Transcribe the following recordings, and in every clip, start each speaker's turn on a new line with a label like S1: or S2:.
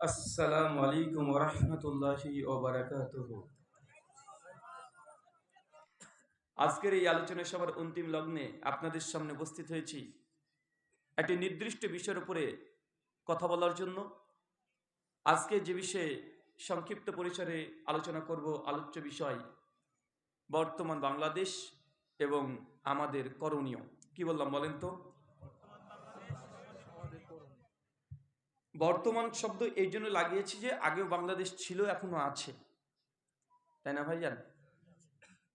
S1: আসসালামু আলাইকুম রহমতুল্লাহি আজকের এই আলোচনা সভার অন্তিম লগ্নে আপনাদের সামনে উপস্থিত হয়েছি। একটি নির্দিষ্ট বিষয়ের উপরে কথা বলার জন্য। আজকে যে বিষয়ে সংক্ষিপ্ত পরিসরে আলোচনা করব, আলোচ্য বিষয় বর্তমান বাংলাদেশ এবং আমাদের করণীয়। কি বললাম বলেন তো? বর্তমান শব্দ এই জন্য লাগিয়েছি যে আগেও বাংলাদেশ ছিল, এখনও আছে। তাই না ভাইজান?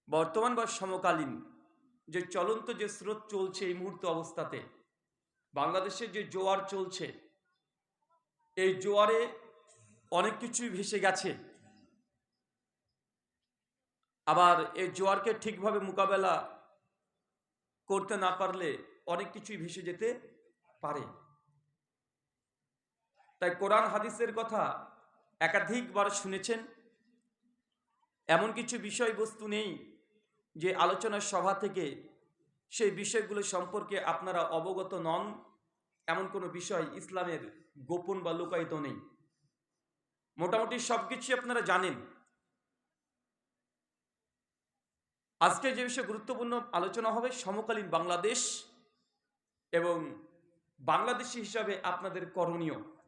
S1: বর্তমান বা সমকালীন যে চলন্ত যে স্রোত চলছে এই মুহূর্ত অবস্থাতে বাংলাদেশে যে জোয়ার চলছে, এই জোয়ারে অনেক কিছুই ভেসে গেছে। আবার এই জোয়ারকে ঠিকভাবে মোকাবেলা করতে না পারলে অনেক কিছুই ভেসে যেতে পারে। তাই কোরআন হাদিসের কথা একাধিকবার শুনেছেন। এমন কিছু বিষয়বস্তু নেই যে আলোচনার সভা থেকে সেই বিষয়গুলো সম্পর্কে আপনারা অবগত নন। এমন কোনো বিষয় ইসলামের গোপন বা লুকায়িত নেই। মোটামুটি সব কিছুই আপনারা জানেন। আজকে যে বিষয়ে গুরুত্বপূর্ণ আলোচনা হবে, সমকালীন বাংলাদেশ এবং বাংলাদেশি হিসাবে আপনাদের করণীয়।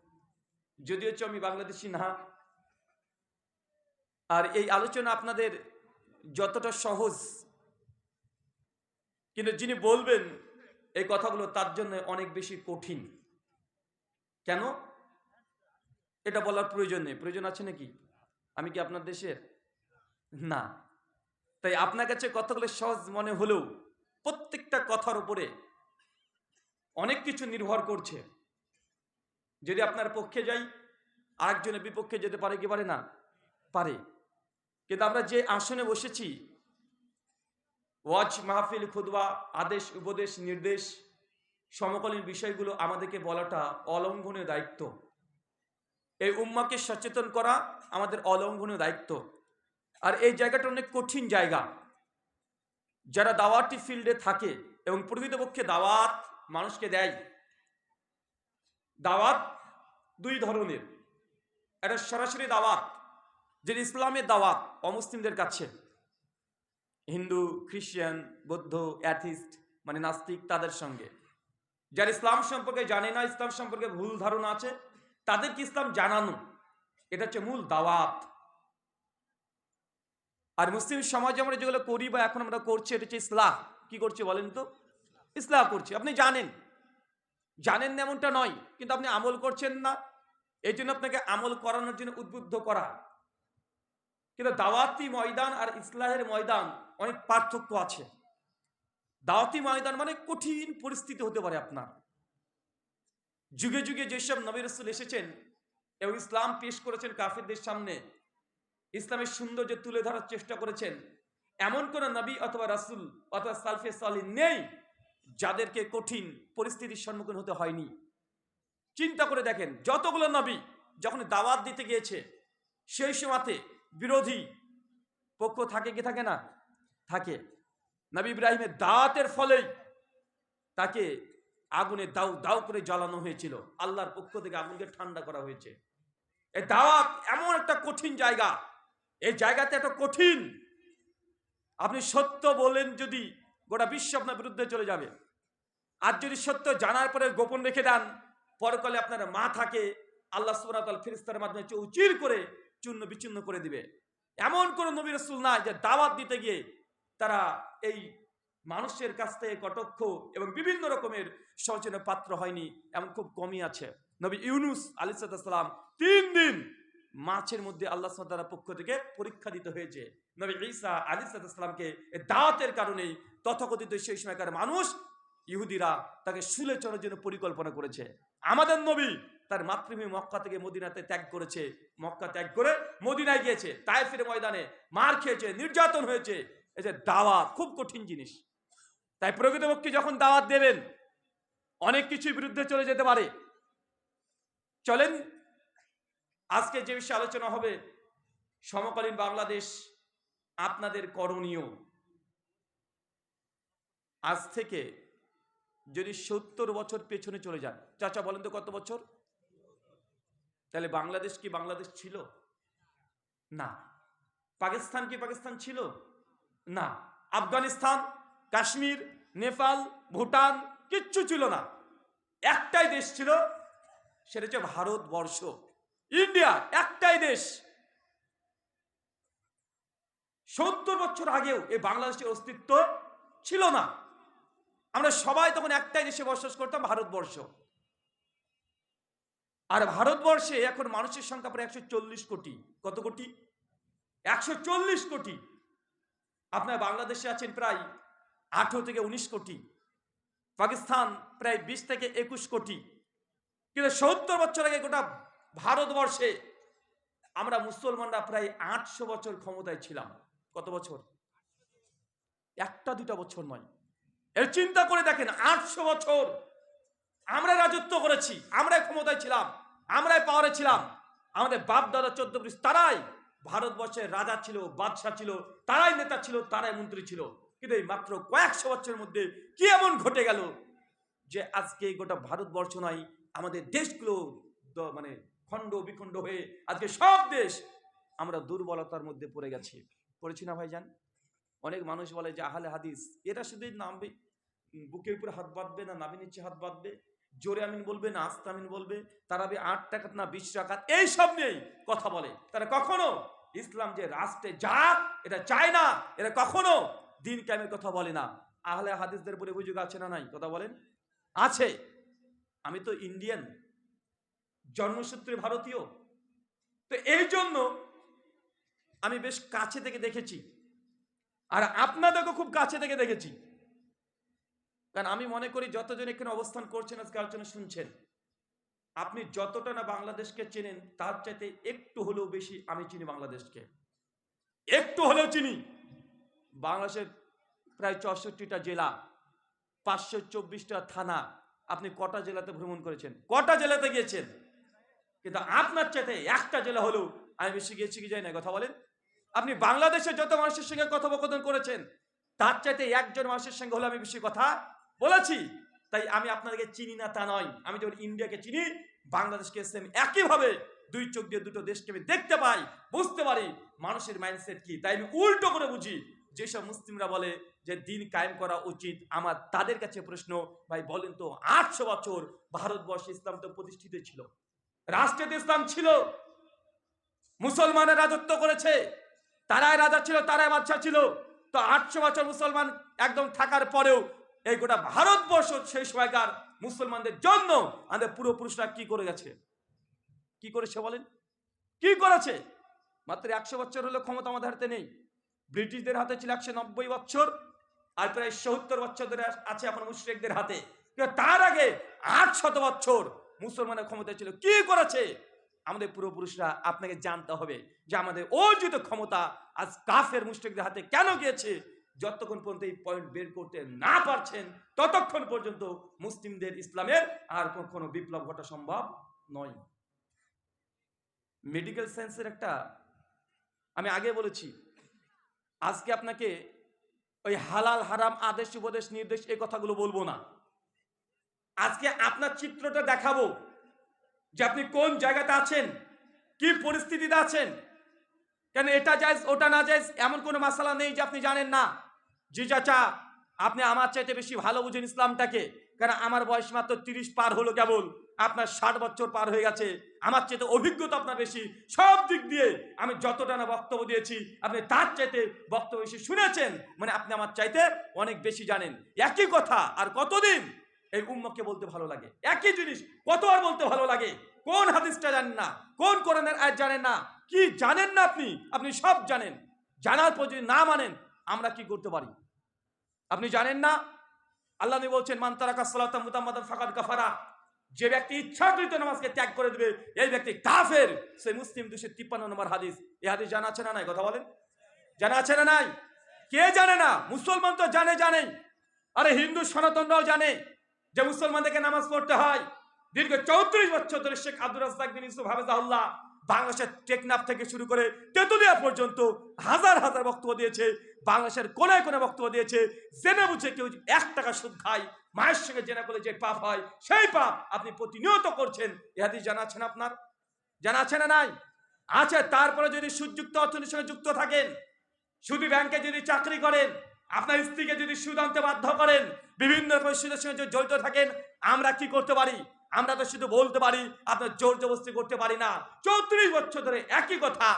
S1: যদিও হচ্ছে আমি বাংলাদেশি না, আর এই আলোচনা আপনাদের যতটা সহজ, কিন্তু যিনি বলবেন এই কথাগুলো তার জন্য অনেক বেশি কঠিন। কেন? এটা বলার প্রয়োজন নেই। প্রয়োজন আছে নাকি? আমি কি আপনার দেশের? না। তাই আপনার কাছে কথাগুলো সহজ মনে হলেও প্রত্যেকটা কথার উপরে অনেক কিছু নির্ভর করছে। যদি আপনার পক্ষে যাই, আরেকজনের বিপক্ষে যেতে পারে কি পারে না? পারে। কিন্তু আমরা যে আসনে বসেছি, ওয়াজ, মাহফিল খুদবা আদেশ, উপদেশ, নির্দেশ, সমকালীন বিষয়গুলো আমাদেরকে বলাটা অলঙ্ঘনীয় দায়িত্ব। এই উম্মাকে সচেতন করা আমাদের অলঙ্ঘনীয় দায়িত্ব। আর এই জায়গাটা অনেক কঠিন জায়গা। যারা দাওয়াতি ফিল্ডে থাকে এবং প্রকৃতপক্ষে দাওয়াত মানুষকে দেয় দাওয়াত দুই ধরনের। একটা সরাসরি দাওয়াত, যেটা ইসলামের দাওয়াত, অমুসলিমদের কাছে। হিন্দু, খ্রিস্টান, বৌদ্ধ, অ্যাথিস্ট মানে নাস্তিক তাদের সঙ্গে। যারা ইসলাম সম্পর্কে জানে না, ইসলাম সম্পর্কে ভুল ধারণা আছে, তাদেরকে ইসলাম জানানো, এটা হচ্ছে মূল দাওয়াত। আর মুসলিম সমাজে আমরা যেগুলো করি বা এখন আমরা করছি, এটা হচ্ছে ইসলাম কি করছি বলেন তো? ইসলাম করছি। আপনি জানেন জানেন না এমনটা নয়, কিন্তু আপনি আমল করছেন না। এই জন্য আপনাকে আমল করানোর জন্য উদ্বুদ্ধ করা। কিন্তু দাওয়াতি ময়দান আর ইসলাহের ময়দান অনেক পার্থক্য আছে। দাওয়াতি ময়দান মানে কঠিন পরিস্থিতি হতে পারে আপনার। যুগে যুগে যেসব নবী রসুল এসেছেন এবং ইসলাম পেশ করেছেন কাফিরদের সামনে, ইসলামের সৌন্দর্য তুলে ধরার চেষ্টা করেছেন, এমন কোন নবী অথবা রাসুল অথবা সালফে সালি নেই যাদেরকে কঠিন পরিস্থিতির সম্মুখীন হতে হয়নি। চিন্তা করে দেখেন, যতগুলো নবী যখন দাওয়াত দিতে গিয়েছে, সেই সময়তে বিরোধী পক্ষ থাকে কি থাকে না? থাকে। নবী ইব্রাহিমের দাওয়াতের ফলেই তাকে আগুনে দাউ দাউ করে জ্বালানো হয়েছিল। আল্লাহর পক্ষ থেকে আগুনকে ঠান্ডা করা হয়েছে। এই দাওয়াত এমন একটা কঠিন জায়গা। এই জায়গাতে এত কঠিন। আপনি সত্য বলেন যদি গোটা বিশ্ব আপনার বিরুদ্ধে চলে যাবে। আর যদি সত্য জানার পরে গোপন রেখে দেন, পরকালে আপনার মা থাকে, আল্লাহ সুবাহতাল ফিরিস্তার মাধ্যমে চৌচির করে চূর্ণ বিচ্ছিন্ন করে দিবে। এমন কোন নবী রসুল না যে দাওয়াত দিতে গিয়ে তারা এই মানুষের কাছ থেকে কটক্ষ এবং বিভিন্ন রকমের সচেতনের পাত্র হয়নি, এমন খুব কমই আছে। নবী ইউনুস আলী সাল্লাম তিন দিন মাছের মধ্যে আল্লাহ সাদার পক্ষ থেকে পরীক্ষা দিতে হয়েছে। নবী ঈসা আলী সাল্লামকে দাওয়াতের কারণেই তথাকথিত সেই সময়কার মানুষ ইহুদিরা তাকে শুলে চড়ার জন্য পরিকল্পনা করেছে। আমাদের নবী তার মাতৃভূমি মক্কা থেকে মদিনাতে ত্যাগ করেছে। মক্কা ত্যাগ করে মদিনায় গিয়েছে তাইফের ময়দানে মার খেয়েছে, নির্যাতন হয়েছে। এই যে দাওয়াত খুব কঠিন জিনিস। তাই প্রকৃতপক্ষে যখন দাওয়াত দেবেন, অনেক কিছুর বিরুদ্ধে চলে যেতে পারে। চলেন, আজকে যে বিষয়ে আলোচনা হবে, সমকালীন বাংলাদেশ আপনাদের করণীয়। আজ থেকে যদি সত্তর বছর পেছনে চলে যান, চাচা বলেন তো কত বছর? তাহলে বাংলাদেশ কি বাংলাদেশ ছিল? না। পাকিস্তান কি পাকিস্তান ছিল? না। আফগানিস্তান, কাশ্মীর, নেপাল, ভুটান কিচ্ছু ছিল না। একটাই দেশ ছিল, সেটা হচ্ছে ভারতবর্ষ। ইন্ডিয়া, একটাই দেশ। সত্তর বছর আগেও এই বাংলাদেশের অস্তিত্ব ছিল না। আমরা সবাই তখন একটাই দেশে বসবাস করতাম, ভারতবর্ষ। আর ভারতবর্ষে এখন মানুষের সংখ্যা প্রায় একশো চল্লিশ কোটি। কত কোটি? একশো চল্লিশ কোটি। আপনার বাংলাদেশে আছেন প্রায় আঠেরো থেকে উনিশ কোটি। পাকিস্তান প্রায় বিশ থেকে একুশ কোটি। কিন্তু সত্তর বছর আগে গোটা ভারতবর্ষে আমরা মুসলমানরা প্রায় আটশো বছর ক্ষমতায় ছিলাম। কত বছর? একটা দুটা বছর নয়। এর চিন্তা করে দেখেন, আটশো বছর আমরা রাজত্ব করেছি, আমরাই ক্ষমতায় ছিলাম, আমরাই পাওয়ারে ছিলাম। আমাদের বাপ দাদা চোদ্দ পুরুষ তারাই ভারতবর্ষের রাজা ছিল, বাদশাহ ছিল, তারাই নেতা ছিল, তারাই মন্ত্রী ছিল। কিন্তু এই মাত্র কয়েকশো বছরের মধ্যে কি এমন ঘটে গেল যে আজকে গোটা ভারতবর্ষ নয়, আমাদের দেশগুলো মানে খণ্ড বিখণ্ড হয়ে আজকে সব দেশ আমরা দুর্বলতার মধ্যে পড়ে গেছি। পড়েছি না ভাইজান? অনেক মানুষ বলে যে আহলে হাদিস, এটা শুধু নামবে বুকের উপরে হাত বাঁধবে না নাবি নিচে হাত বাঁধবে, জোরে আমিন বলবে না, আস্তে আমিন বলবে তারা বে আট টাকা না বিশ টাকা এইসব নিয়েই কথা বলে। তারা কখনো ইসলাম যে রাষ্ট্রে যাক, এটা চায় না, এরা কখনো দিন ক্যামের কথা বলে না। আহলে হাদিসদের বলে বুঝুক আছে না নাই? কথা বলেন। আছে। আমি তো ইন্ডিয়ান, জন্মসূত্রে ভারতীয়। তো এই জন্য আমি বেশ কাছে থেকে দেখেছি আর আপনাদেরকে খুব কাছে থেকে দেখেছি। কারণ আমি মনে করি যতজন এখানে অবস্থান করছেন, আজকে আলোচনা শুনছেন, আপনি যতটা না বাংলাদেশকে চেনেন, তার চাইতে একটু হলেও বেশি আমি চিনি বাংলাদেশকে। একটু হলেও চিনি। বাংলাদেশের প্রায় চৌষট্টিটা জেলা, পাঁচশো চব্বিশটা থানা, আপনি কটা জেলাতে ভ্রমণ করেছেন? কটা জেলাতে গিয়েছেন? কিন্তু আপনার চাইতে একটা জেলা হলেও আমি বেশি গিয়েছি কি যাই না, কথা বলেন। আপনি বাংলাদেশের যত মানুষের সঙ্গে কথোপকথন করেছেন, তার চাইতে একজন মানুষের সঙ্গে হলে আমি বেশি কথা বলেছি। তাই আমি আপনাদেরকে চিনি না তা নয়। আমি যেমন ইন্ডিয়াকে চিনি, বাংলাদেশকে সেম একইভাবে দুই চোখ দিয়ে দুটো দেশকে আমি দেখতে পাই, বুঝতে পারি মানুষের মাইন্ডসেট কি। তাই আমি উল্টো করে বুঝি, যেসব মুসলিমরা বলে যে দিন কায়েম করা উচিত। আমার তাদের কাছে প্রশ্ন, ভাই, বলেন তো, আটশো বছর ভারতবর্ষে ইসলাম তো প্রতিষ্ঠিত ছিল। রাষ্ট্রের ইসলাম ছিল। মুসলমানের রাজত্ব করেছে। তারাই রাজা ছিল, তারাই বাদশা ছিল। তো আটশো বছর মুসলমান একদম থাকার পরেও এই গোটা ভারতবর্ষ সেই সময়কার মুসলমানদের জন্য আমাদের পূর্বপুরুষরা কি করে গেছে? কি করেছে বলেন? কি করেছে? মাত্র একশো বছর হলো ক্ষমতা আমাদের হাতে নেই। ব্রিটিশদের হাতে ছিল একশো নব্বই বছর, আর প্রায় সত্তর বছর ধরে আছে আমার মুশ্রিকদের হাতে। তার আগে আট শত বছর মুসলমানের ক্ষমতা ছিল। কি করেছে? আমাদের পূর্বপুরুষরা আপনাকে জানতে হবে যে আমাদের অর্জিত ক্ষমতা আজ কাফের মুশ্রিকদের হাতে কেন গিয়েছে? যতক্ষণ পর্যন্ত এই পয়েন্ট বের করতে না পারছেন, ততক্ষণ পর্যন্ত মুসলিমদের ইসলামের আর কোনো বিপ্লব ঘটা সম্ভব নয়। মেডিকেল সায়েন্সের একটা, আমি আগে বলেছি, আজকে আপনাকে ওই হালাল হারাম আদেশ, উপদেশ, নির্দেশ এই কথাগুলো বলব না। আজকে আপনার চিত্রটা দেখাবো। যে আপনি কোন জায়গাতে আছেন? কি পরিস্থিতিতে আছেন? কেন এটা যায় ওটা না যায় এমন কোনো মাসালা নেই যে আপনি জানেন না? জি চাচা, আপনি আমার চাইতে বেশি ভালো বুঝেন ইসলামটাকে। কারণ আমার বয়স মাত্র তিরিশ পার হলো কেবল? আপনার ষাট বছর পার হয়ে গেছে। আমার চাইতে অভিজ্ঞতা আপনার বেশি। সব দিক দিয়ে আমি যতটা না বক্তব্য দিয়েছি, আপনি তার চাইতে বক্তব্য বেশি শুনেছেন। মানে আপনি আমার চাইতে অনেক বেশি জানেন। একই কথা, আর কতদিন? এই উম্মকে বলতে ভালো লাগে। একই জিনিস কতবার বলতে ভালো লাগে? কোন হাদিসটা জানেন না? কোন কোরআনের আয়াত জানেন না? কি জানেন না আপনি? আপনি সব জানেন। জানার পর যদি না মানেন, আমরা কি করতে পারি? আপনি জানেন না? আল্লাহ বলছেন, মান তারাকা সালাতা কাফারা। যে ব্যক্তি ইচ্ছাকৃত নামাজকে ত্যাগ করে দিবে, এই ব্যক্তি কাফের। সে মুসলিম দুশো তিপ্পান্ন নম্বর হাদিস। এই হাদিস জানা আছে না নাই? কথা বলেন। জানা আছে না নাই? কে জানে না? মুসলমান তো জানে জানে আরে হিন্দু সনাতনরাও জানে। যে মুসলমানদেরকে নামাজ পড়তে হয়, দীর্ঘ চৌত্রিশ বছর ধরে শেখ আব্দুল রাজ্জাক বিন ইউসুফ হাফেজাহুল্লাহ বাংলাদেশের টেকনাফ থেকে শুরু করে তেতুলিয়া পর্যন্ত হাজার হাজার বক্তব্য দিয়েছে, বাংলাদেশের কোনায় কোনায় বক্তব্য দিয়েছে, জেনে বুঝে কেউ এক টাকা সুদ খায়, মায়ের সঙ্গে জেনা করলে যে পাপ হয়, সেই পাপ আপনি প্রতিনিয়ত করছেন ইহাদি হাদিস জানা আছেন আপনার? জানা আছে না নাই? আছে, তারপরে যদি সুযুক্ত অর্থনীতির সঙ্গে যুক্ত থাকেন শুধু ব্যাংকে যদি চাকরি করেন আপনার স্ত্রীকে যদি সুদ আনতে বাধ্য করেন, বিভিন্ন রকমের সুদের সঙ্গে জড়িত থাকেন, আমরা কি করতে পারি? আমরা তো শুধু বলতে পারি, আপনার জোর জবস্তি করতে পারি না। চৌত্রিশ বছর ধরে একই কথা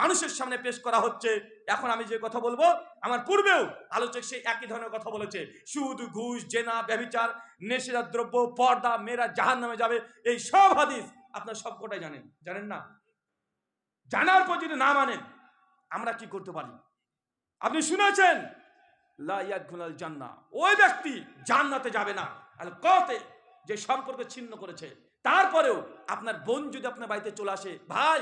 S1: মানুষের সামনে পেশ করা হচ্ছে। এখন আমি যে কথা বলব, আমার পূর্বেও আলোচক সেই একই ধরনের কথা বলেছে। সুদ, ঘুষ, জেনা, ব্যভিচার নেশা দ্রব্য, পর্দা, মেয়েরা জাহান নামে যাবে, এই সব হাদিস আপনার সবকটাই জানেন। জানেন না? জানার পর যদি না মানেন, আমরা কি করতে পারি? আপনি শুনেছেন? লা ইয়াদখুলাল জান্না ওই ব্যক্তি জান্নাতে যাবে না। আল কতে যে সম্পর্ক ছিন্ন করেছে। তারপরেও আপনার বোন যদি আপনার বাড়িতে চলে আসে, ভাই,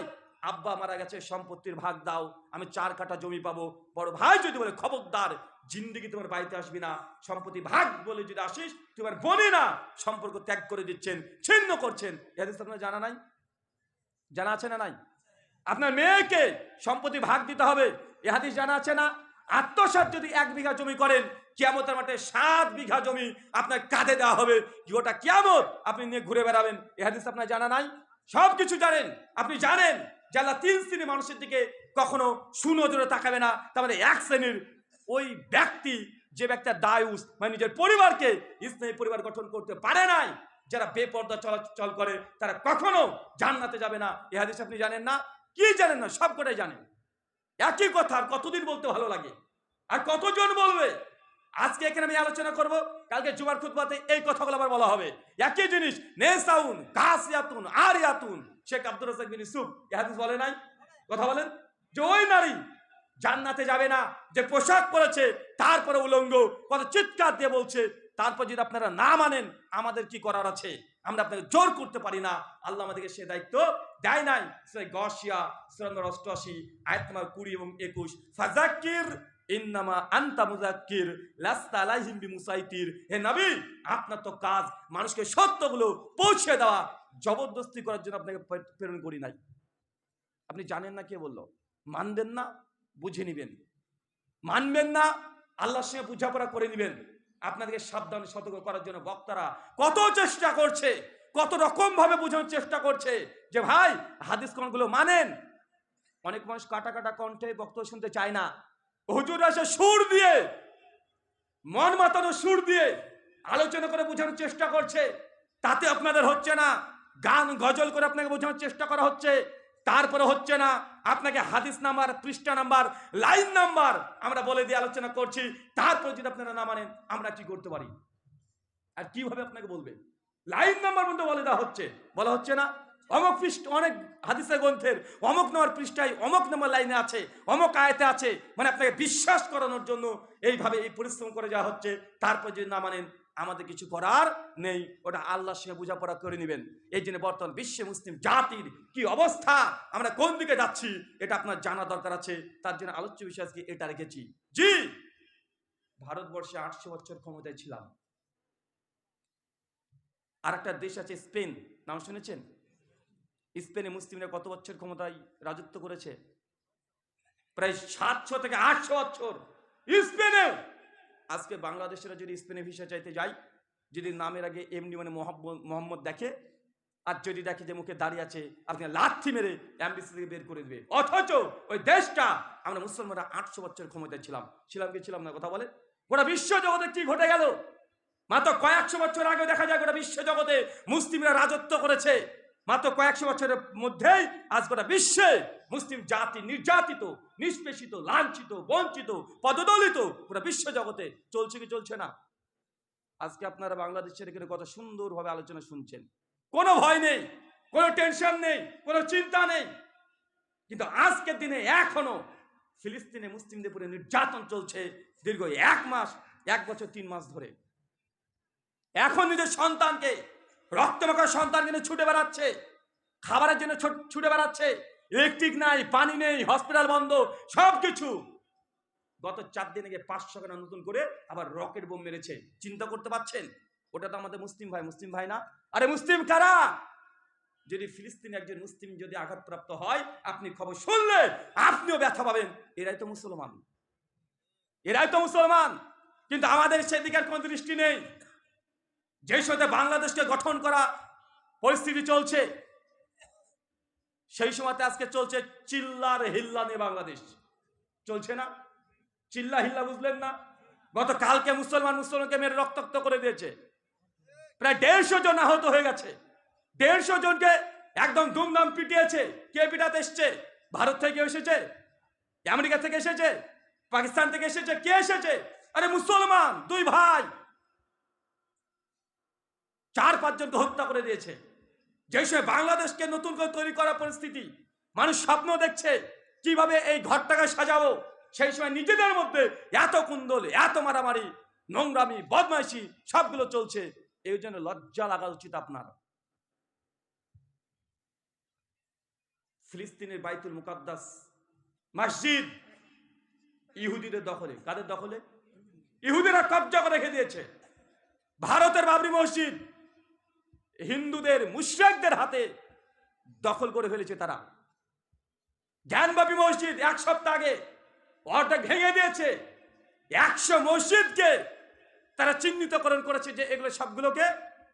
S1: আব্বা মারা গেছে, সম্পত্তির ভাগ দাও, আমি চার কাটা জমি পাবো। বড় ভাই যদি বলে, খবরদার, জিন্দিগি তোমার বাড়িতে আসবি না, সম্পত্তি ভাগ বলে যদি আসিস, তোমার বোনে না সম্পর্ক ত্যাগ করে দিচ্ছেন, ছিন্ন করছেন এদের আপনার জানা নাই? জানা আছে না নাই? আপনার মেয়েকে সম্পত্তি ভাগ দিতে হবে। এ হাদিস জানা আছে না? আত্মসাত যদি এক বিঘা জমি করেন, কিয়ামতের মাঠে সাত বিঘা জমি আপনার কাঁধে দেওয়া হবে। ওটা কিয়ামত আপনি নিয়ে ঘুরে বেড়াবেন। এ হাদিস আপনার জানা নাই? সব কিছু জানেন। আপনি জানেন যে আল্লাহ তিন শ্রেণির মানুষের দিকে কখনো সুনজরে তাকাবে না। তার মানে এক শ্রেণির ওই ব্যক্তি, যে ব্যক্তি দায়ুস মানে নিজের পরিবারকে স্নেহী পরিবার গঠন করতে পারে নাই, যারা বেপর্দা চলাচল করে, তারা কখনো জান্নাতে যাবে না। এ হাদিস আপনি জানেন না? কি জানেন না? সব কটাই জানেন। একই কথা, আর কতদিন বলতে ভালো লাগে? আর কতজন বলবে? আজকে এখানে আমি আলোচনা করব, কালকে জুমার খুতবাতে এই কথাগুলো আবার বলা হবে। একই জিনিস, নেসাউন কাসিয়াতুন আরিয়াতুন, শেখ আব্দুর রাজাক বিন ইউসুফ, এ হাদিস বলে নাই? কথা বলেন। যে ওই নারী জান্নাতে যাবে না, যে পোশাক পরেছে, তারপরে উলঙ্গ কত চিৎকার দিয়ে বলছে তারপর যদি আপনারা না মানেন, আমাদের কি করার আছে? আমরা আপনাকে জোর করতে পারি না। আল্লাহ আমাদেরকে সে দায়িত্ব দেয় নাই। সে গসিয়া সুরেন্দ্র অষ্টআশি, আয়াত নম্বর কুড়ি এবং একুশ। ফাজাক্কির ইন্নামা আন্তা মুজাক্কির লাস্তা আলাইহিম বিমুসাইতির। হে নবী, আপনার তো কাজ মানুষকে সত্যগুলো পৌঁছে দেওয়া। জবরদস্তি করার জন্য আপনাকে প্রেরণ করি নাই। আপনি জানেন না কে বলল? মানবেন না, বুঝে নিবেন। মানবেন না, আল্লাহর সঙ্গে বোঝাপড়া করে নিবেন। আপনাদেরকে সাবধান সতর্ক করার জন্য বক্তারা কত চেষ্টা করছে, কত রকম ভাবে বোঝানোর চেষ্টা করছে যে, ভাই, হাদিস কোনগুলো মানেন? অনেক মানুষ কাটা কাটা কণ্ঠে বক্তব্য শুনতে চায় না। হুজুর আসে সুর দিয়ে, মন মাতানো সুর দিয়ে আলোচনা করে বোঝানোর চেষ্টা করছে। তাতে আপনাদের হচ্ছে না, গান গজল করে আপনাকে বোঝানোর চেষ্টা করা হচ্ছে, তারপরে হচ্ছে না আপনাকে হাদিস নাম্বার, পৃষ্ঠা নাম্বার, লাইন নাম্বার আমরা বলে দিয়ে আলোচনা করছি। তারপর যদি আপনারা না মানেন, আমরা কি করতে পারি? আর কীভাবে আপনাকে বলবে? লাইন নাম্বার মধ্যে বলে দেওয়া হচ্ছে। বলা হচ্ছে না, অমক পৃষ্ঠ, অনেক হাদিসের গ্রন্থের অমক নাম্বার পৃষ্ঠায় অমক নাম্বার লাইনে আছে, অমক আয়তে আছে। মানে আপনাকে বিশ্বাস করানোর জন্য এইভাবে এই পরিশ্রম করে যাওয়া হচ্ছে। তারপর যদি না মানেন আমাদের কিছু করার নেই। ওটা আল্লাহর সঙ্গে বোঝাপড়া করে নেবেন। এই জন্য বর্তমান বিশ্বে মুসলিম জাতির কি অবস্থা? আমরা কোন দিকে যাচ্ছি? এটা আপনার জানা দরকার আছে। তার জন্য আলোচ্য বিষয় আজকে এটা রেখেছি। জি! ভারতবর্ষে আটশো বছর ক্ষমতায় ছিলাম। আর একটা দেশ আছে স্পেন। নাম শুনেছেন? স্পেনে মুসলিমরা কত বছর ক্ষমতায় রাজত্ব করেছে? প্রায় সাতশো থেকে আটশো বছর। স্পেনে! আজকে বাংলাদেশেরা যদি স্পেনে ভিসা চাইতে যায়, যদি নামের আগে এমনি মানে মোহাম্মদ দেখে, আর যদি দেখে যে মুখে দাঁড়িয়ে আছে, আপনি লাথি মেরে অ্যাম্বাসি থেকে বের করে দেবে। অথচ ওই দেশটা, আমরা মুসলমানরা আটশো বছর ক্ষমতায় ছিলাম। ছিলাম কি ছিলাম না, কথা বলে গোটা বিশ্ব জগতে কি ঘটে গেল? মাত্র কয়েকশো বছর আগে দেখা যায় গোটা বিশ্ব জগতে মুসলিমরা রাজত্ব করেছে। মাত্র কয়েকশো বছরের মধ্যেই আজ গোটা বিশ্বে মুসলিম জাতি নির্যাতিত, নিষ্পেষিত, লাঞ্ছিত, বঞ্চিত, পদদলিত গোটা বিশ্ব জগতে চলছে কি চলছে না? আজকে আপনারা বাংলাদেশের এখানে কত সুন্দরভাবে আলোচনা শুনছেন। কোনো ভয় নেই, কোনো টেনশন নেই, কোনো চিন্তা নেই। কিন্তু আজকের দিনে এখনও ফিলিস্তিনে মুসলিমদের উপরে নির্যাতন চলছে দীর্ঘ এক মাস, এক বছর তিন মাস ধরে। এখন নিজের সন্তানকে রক্তমাখা সন্তান কিনে ছুটে বেড়াচ্ছে। খাবারের জন্য ছুটে বেড়াচ্ছে। ইলেকট্রিক নাই, পানি নেই, হসপিটাল বন্ধ সব কিছু গত চার দিন আগে পাঁচশো কেনা নতুন করে আবার রকেট বোম মেরেছে। চিন্তা করতে পারছেন? ওটা তো আমাদের মুসলিম ভাই মুসলিম ভাই না? আরে মুসলিম কারা? যদি ফিলিস্তিনি একজন মুসলিম যদি আঘাতপ্রাপ্ত হয়, আপনি খবর শুনলে আপনিও ব্যথা পাবেন। এরাই তো মুসলমান। এরাই তো মুসলমান। কিন্তু আমাদের সেদিকের কোনো দৃষ্টি নেই। যে সাথে বাংলাদেশকে গঠন করা পরিস্থিতি চলছে, সেই সময়তে আজকে চলছে চিল্লার হিল্লা নিয়ে বাংলাদেশ। চলছে না। চিল্লা হিল্লা বুঝলেন না? গত কালকে মুসলমান মুসলমানকে মেরে রক্তাক্ত করে দিয়েছে। প্রায় দেড়শো জন আহত হয়ে গেছে। দেড়শো জনকে একদম দুমদাম পিটিয়েছে। কে পিটাতে এসছে? ভারত থেকে এসেছে? আমেরিকা থেকে এসেছে? পাকিস্তান থেকে এসেছে? কে এসেছে? আরে মুসলমান, দুই ভাই। চার পাঁচজনকে হত্যা করে দিয়েছে। যে সময় বাংলাদেশকে নতুন করে তৈরি করার পরিস্থিতি, মানুষ স্বপ্ন দেখছে, কীভাবে এই ঘরটাকে সাজাবো, সেই সময় নিজেদের মধ্যে এত কুন্দল, এত মারামারি, নোংরামি, বদমাইশি, সবগুলো চলছে। এই জন্য লজ্জা লাগা উচিত আপনার। ফিলিস্তিনের বাইতুল মুকাদ্দাস মসজিদ ইহুদিদের দখলে। কাদের দখলে? ইহুদিরা কবজা করে রেখে দিয়েছে। ভারতের বাবরি মসজিদ হিন্দুদের, মুশরিকদের হাতে দখল করে ফেলেছে তারা। জ্ঞানবাপী মসজিদ এক সপ্তাহ আগে অর্ধেক ভেঙে দিয়েছে। একশো মসজিদকে তারা চিহ্নিতকরণ করেছে যে এগুলো সবগুলোকে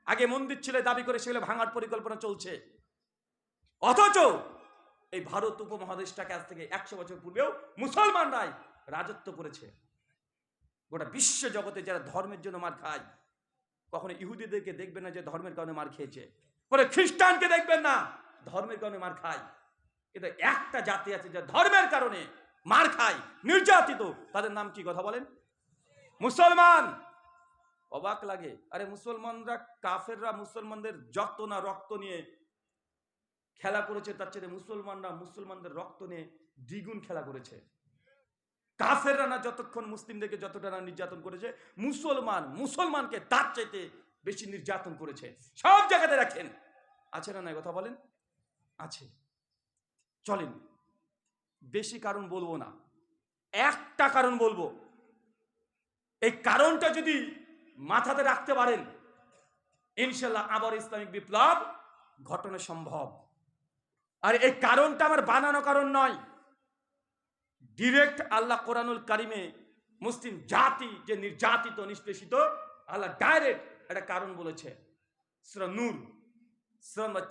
S1: আগে মন্দির ছিল, দাবি করে সেগুলো ভাঙার পরিকল্পনা চলছে। অথচ এই ভারত উপমহাদেশটাকে আজ থেকে একশো বছর পূর্বেও মুসলমানরাই রাজত্ব করেছে। গোটা বিশ্ব জগতে যারা ধর্মের জন্য মার খায় কখনো ইহুদিদেরকে দেখবেন না যে ধর্মের কারণে মার খেয়েছে। পরে খ্রিস্টানকে দেখবেন না, ধর্মের কারণে মার খায়। কিন্তু একটা জাতি আছে যা ধর্মের কারণে মার খায়, নির্যাতিত, তাদের নাম কি কথা বলেন? মুসলমান। অবাক লাগে, আরে মুসলমানরা কাফেররা মুসলমানদের যত না, রক্ত নিয়ে খেলা করেছে, তার চেয়ে মুসলমানরা মুসলমানদের রক্ত নিয়ে দ্বিগুণ খেলা করেছে। কাফেররা না যতক্ষণ মুসলিমদেরকে যতটা না নির্যাতন করেছে, মুসলমান, মুসলমানকে তার চাইতে বেশি নির্যাতন করেছে। সব জায়গাতে রাখেন আছে না না কথা বলেন? আছে। চলেন। বেশি কারণ বলব না। একটা কারণ বলব। এই কারণটা যদি মাথাতে রাখতে পারেন ইনশাল্লাহ আবার ইসলামিক বিপ্লব ঘটনা সম্ভব। আর এই কারণটা আমার বানানো কারণ নয়। ডিরেক্ট আল্লাহ কোরআনুল কারিমে মুসলিম জাতি যে নির্যাতিত নিষ্পেষিত আল্লাহ ডাইরেক্ট একটা কারণ বলেছে। সুরা নূর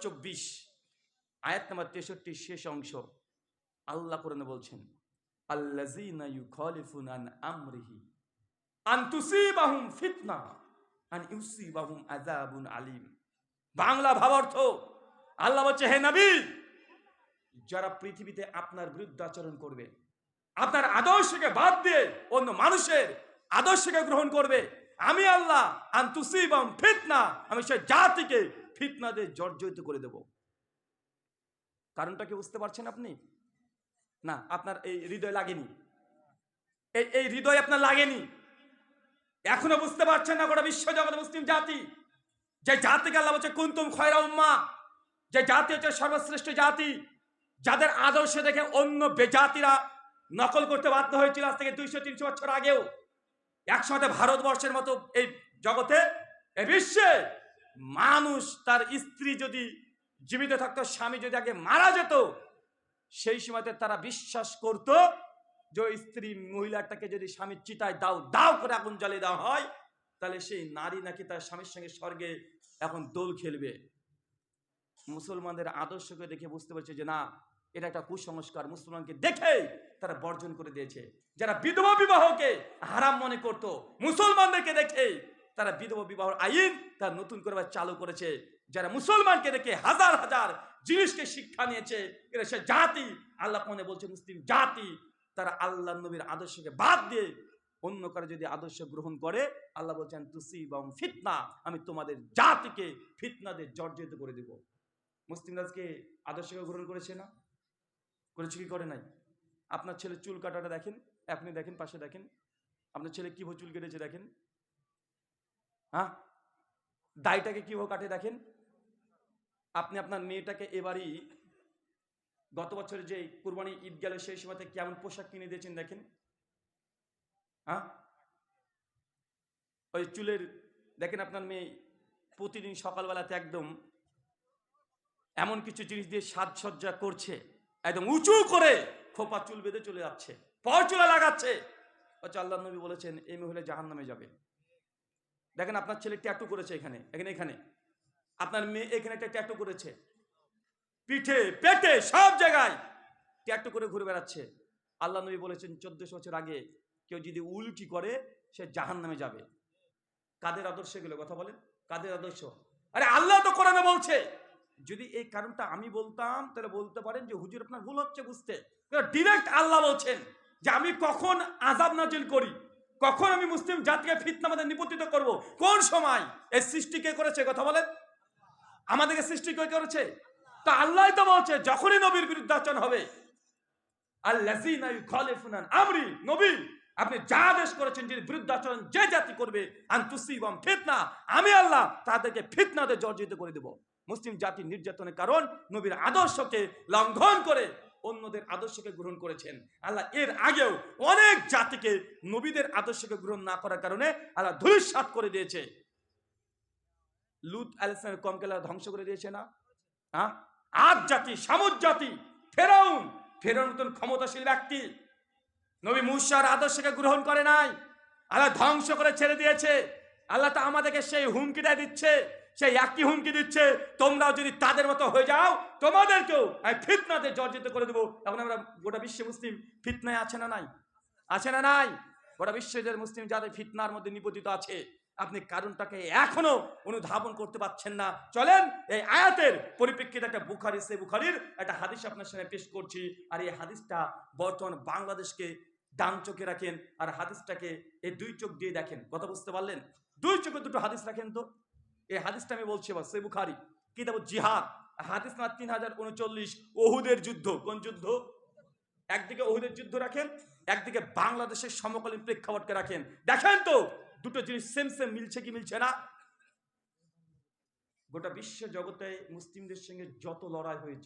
S1: চব্বিশ, আয়াত নাম্বার তেষট্টি, শেষ অংশ। আল্লাহ কোরআনে বলছেন আন আমরিহি আন আন বাংলা ভাবার্থ। আল্লাহ যারা পৃথিবীতে আপনার বিরুদ্ধে আচরণ করবে আপনার আদর্শকে বাদ দিয়ে অন্য মানুষের আদর্শকে গ্রহণ করবে। আমি আল্লাহ আন্তুসিবম ফিতনা। আমি সে জাতিকে ফিতনা দিয়ে জর্জরিত করে দেব। কারণটা কি বুঝতে পারছেন আপনি? না, আপনার এই হৃদয় লাগেনি। এই এই হৃদয় আপনার লাগেনি। এখনও বুঝতে পারছেন না গোটা বিশ্ব জগৎ মুসলিম জাতি? যে জাতিকে আল্লাহ বলছে, কুন্তুম খয়রা উম্মা। যে জাতি হচ্ছে সর্বশ্রেষ্ঠ জাতি। যাদের আদর্শ দেখে অন্য বেজাতিরা নকল করতে বাধ্য হয়েছিল আজ থেকে দুইশো, তিনশো বছর আগেও। একসাথে ভারতবর্ষের মতো এই জগতে, এ বিশ্বে মানুষ তার স্ত্রী যদি জীবিত থাকতো, স্বামী যদি আগে মারা যেত, সেই সময়তে তারা বিশ্বাস করত যে স্ত্রী মহিলাটাকে যদি স্বামীর চিতায় দাও দাও করে আগুন জ্বালিয়ে দেওয়া হয়, তাহলে সেই নারী নাকি তার স্বামীর সঙ্গে স্বর্গে এখন দোল খেলবে। মুসলমানদের আদর্শকে দেখে বুঝতে পারছে যে না এটা একটা কুসংস্কার। মুসলমানকে দেখে তারা বর্জন করে দিয়েছে। যারা বিধবা বিবাহকে হারাম মনে করত, মুসলমানদেরকে দেখে তারা বিধবা বিবাহর আইন তার নতুন করে চালু করেছে। যারা মুসলমানকে দেখে হাজার হাজার জিনিসকে শিক্ষা নিয়েছে, এরা সে জাতি। আল্লাহ মনে বলছে, মুসলিম জাতি। তারা আল্লাহ নবীর আদর্শকে বাদ দিয়ে অন্য কারও যদি আদর্শ গ্রহণ করে, আল্লাহ বলছেন তুসি এবং ফিতনা। আমি তোমাদের জাতিকে ফিতনাদের জর্জরিত করে দেব। মুসলিম আজকে আদর্শকে গ্রহণ করেছে না? করেছে কি করে নাই? আপনার ছেলে চুল কাটাটা দেখেন, আপনি দেখেন, পাশে দেখেন। আপনার ছেলে কীভাবে চুল কেটেছে দেখেন? হ্যাঁ? দাড়িটাকে কীভাবে কাটে দেখেন? আপনি আপনার মেয়েটাকে এবারই গত বছর যে কুরবানি ঈদ গেল, সেই সময়তে কেমন পোশাক কিনে দিয়েছেন দেখেন? হ্যাঁ? ওই চুলের, দেখেন আপনার মেয়ে প্রতিদিন সকালবেলাতে একদম এমন কিছু জিনিস দিয়ে সাজসজ্জা করছে। একদম উঁচু করে খোপা চুল বেঁধে চলে যাচ্ছে, পর চুলা লাগাচ্ছে। আচ্ছা আল্লাহ নবী বলেছেন, এই মহিলা জাহান নামে যাবে। দেখেন আপনার ছেলে ট্যাটু করেছে এখানে এখানে এখানে। আপনার মেয়ে এখানে একটা ট্যাটু করেছে। পিঠে, পেটে, সব জায়গায় ট্যাটু করে ঘুরে বেড়াচ্ছে। আল্লাহ নবী বলেছেন, চোদ্দশো বছর আগে কেউ যদি উল্টি করে, সে জাহান নামে যাবে। কাদের আদর্শ এগুলো কথা বলেন? কাদের আদর্শ? আরে আল্লাহ তো কোরআনে বলছে যদি এই কারণটা আমি বলতাম, তাহলে বলতে পারেন যে হুজুর আপনার ভুল হচ্ছে বুঝতে। ডিরেক্ট আল্লাহ বলছেন যে আমি কখন আজাব নাজিল করি, কখন আমি মুসলিম জাতিকে ফিতনা আমাদের নিপতিত করব, কোন সময়? এই সৃষ্টি কে করেছে কথা বলেন? আমাদেরকে সৃষ্টি কে করেছে? তা আল্লাহ তো বলছে, যখনই নবীর বিরুদ্ধাচরণ হবে, আল্লাযীনা ইউখালিফুনা আমরি, নবী, আপনি যা আদেশ করেছেন যে বিরুদ্ধাচরণ যে জাতি করবে আন্তুসিবম ফিতনা, আমি আল্লাহ তাদেরকে ফিতনাতে জর্জিত করে দেব। মুসলিম জাতি নির্যাতনের কারণ নবীর আদর্শকে লঙ্ঘন করে অন্যদের আদর্শকে গ্রহণ করেছেন। আল্লাহ এর আগেও অনেক জাতিকে নবীদের আদর্শকে গ্রহণ না করার কারণে আল্লাহ ধূলিসাৎ করে দিয়েছে। লুত আলাইসলামের কমকেলা ধ্বংস করে দিয়েছে না? হ্যাঁ? আজ জাতি, সামুদ জাতি, ফেরাউন ফেরাউন মতন ক্ষমতাশীল ব্যক্তি। নবী মুসার আদর্শকে গ্রহণ করে নাই। আল্লাহ ধ্বংস করে ছেড়ে দিয়েছে। আল্লাহ তো আমাদেরকে সেই হুমকিটা দিচ্ছে। সেই একই হুমকি দিচ্ছে, তোমরাও যদি তাদের মতো হয়ে যাও, তোমাদেরকেও আমি ফিতনাতে জর্জিত করে দেবো। এখন আমরা গোটা বিশ্বে মুসলিম ফিতনায় আছে না নাই? আছে না নাই? গোটা বিশ্বের মুসলিম যাদের ফিতনার মধ্যে নিপতিত আছে, আপনি কারণটাকে এখনও অনুধাবন করতে পারছেন না। চলেন, এই আয়াতের পরিপ্রেক্ষিতে একটা বুখারি সে বুখারির একটা হাদিস আপনার সামনে পেশ করছি। আর এই হাদিসটা বর্তমান বাংলাদেশকে ডান চোখে রাখেন, আর হাদিসটাকে এই দুই চোখ দিয়ে দেখেন। কথা বুঝতে পারলেন? দুই চোখে দুটো হাদিস রাখেন তো। এই হাদিসটা আমি বলছি এবার সে বুখারি কিতাব জিহাদ, হাদিস না তিন হাজার উনচল্লিশ, ওহুদের যুদ্ধ, কোন যুদ্ধ? একদিকে ওহুদের যুদ্ধ রাখেন, একদিকে বাংলাদেশের সমকালীন প্রেক্ষাপটকে রাখেন। দেখেন তো, দুটো জিনিস সেম সেম মিলছে কি মিলছে না? গোটা বিশ্ব জগতে মুসলিমদের সঙ্গে যত লড়াই হয়েছে